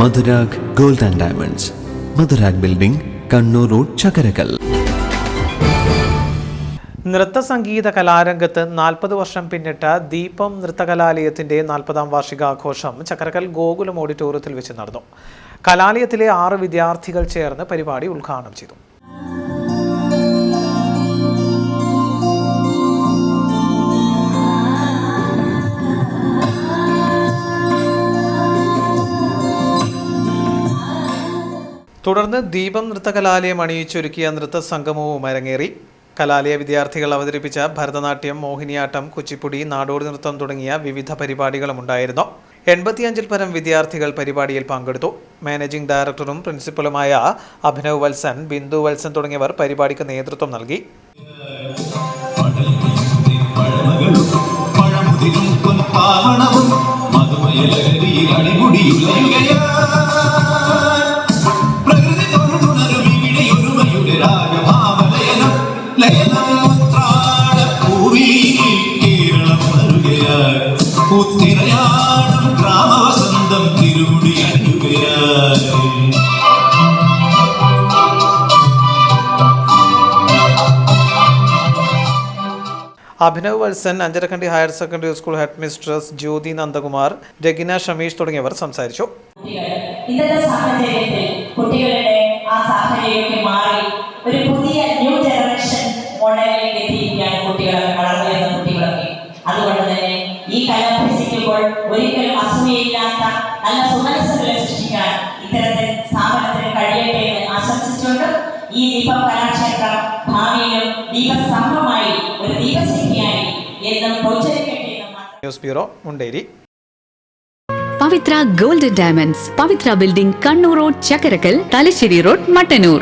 Madhurag gold and diamonds. Madhurag building Kannur road Chakkarakkal. നൃത്ത സംഗീത കലാരംഗത്ത് നാൽപ്പത് വർഷം പിന്നിട്ട ദീപം നൃത്തകലാലയത്തിന്റെ നാൽപ്പതാം വാർഷികാഘോഷം ചക്കരക്കൽ ഗോകുലം ഓഡിറ്റോറിയത്തിൽ വെച്ച് നടന്നു. കലാലയത്തിലെ ആറ് വിദ്യാർത്ഥികൾ ചേർന്ന് പരിപാടി ഉദ്ഘാടനം ചെയ്തു. തുടർന്ന് ദീപം നൃത്തകലാലയം അണിയിച്ചൊരുക്കിയ നൃത്ത സംഗമവും അരങ്ങേറി. കലാലയ വിദ്യാർത്ഥികൾ അവതരിപ്പിച്ച ഭരതനാട്യം മോഹിനിയാട്ടം കുച്ചിപ്പുടി നാടോടി നൃത്തം തുടങ്ങിയ വിവിധ പരിപാടികളും ഉണ്ടായിരുന്നു. എൺപത്തിയഞ്ചിൽ പരം വിദ്യാർത്ഥികൾ പരിപാടിയിൽ പങ്കെടുത്തു. മാനേജിംഗ് ഡയറക്ടറും പ്രിൻസിപ്പലുമായ അഭിനവ് വത്സൻ ബിന്ദു വത്സൻ തുടങ്ങിയവർ പരിപാടിക്ക് നേതൃത്വം നൽകി. പഴമകളും Abhinav Valsan Anjarakandy higher secondary school head mistress Jyothi Nandakumar Ragina Shameesh തുടങ്ങിയവർ സംസാരിച്ചു. ആ മാറി ഒരു പുതിയ ന്യൂ ജനറേഷൻ അതുകൊണ്ട് ഈ ഒരിക്കലും നല്ല സുമനസ്സുകളെ സൃഷ്ടിക്കാൻ ഇത്തരത്തിൽ സ്ഥാപനത്തിന് കഴിയട്ടെ എന്ന് ആശംസിച്ചുകൊണ്ട് ഈ ദീപം കലാക്ഷേത്രം ഭാവിയിലും ദീപസ്തംഭമായി ഒരു ദീപശക്തിയായി എന്നും പ്രോത്സാഹിക്കട്ടെ news bureau Munderi. Pavithra gold diamonds Pavithra building Kannur road Chakkarakkal Thalassery road Mattannur.